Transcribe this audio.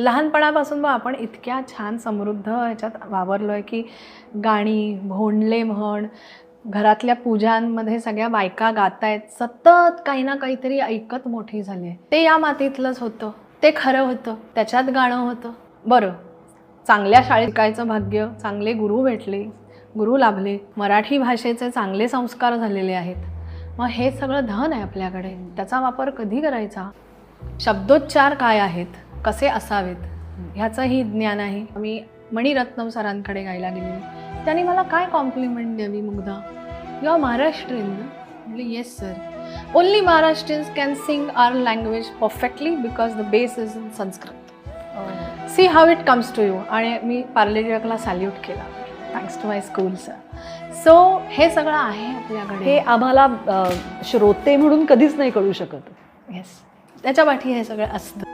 लहानपणापासून मग आपण इतक्या छान समृद्ध ह्याच्यात वावरलो आहे की गाणी भोंडले म्हण घरातल्या पूजांमध्ये सगळ्या बायका गातायत सतत काही ना काहीतरी ऐकत मोठी झाली आहे ते या मातीतलंच होतं ते खरं होतं त्याच्यात गाणं होतं. बरं चांगल्या शाळेत शिकायचं भाग्य चांगले गुरु भेटले गुरु लाभले मराठी भाषेचे चांगले संस्कार झालेले आहेत. मग हे सगळं धन आहे आपल्याकडे त्याचा वापर कधी करायचा? शब्दोच्चार काय आहेत? कसे असावेत? ह्याचंही ज्ञान आहे. मी मणिरत्नम सरांकडे गायला गेलेली. त्यांनी मला काय कॉम्प्लिमेंट द्यावी मुग्धा? यू आर महाराष्ट्रीयन ना? म्हणजे yes sir only Maharashtrians can sing our language perfectly because the base is in Sanskrit see how it comes to you आणि मी पार्ले टिळकला सॅल्यूट केला. Thanks to my school sir so हे सगळं आहे हे आपल्याकडे आम्हाला अ, श्रोते म्हणून कधीच नाही कळू शकत. येस त्याच्या पाठी हे सगळं असतं.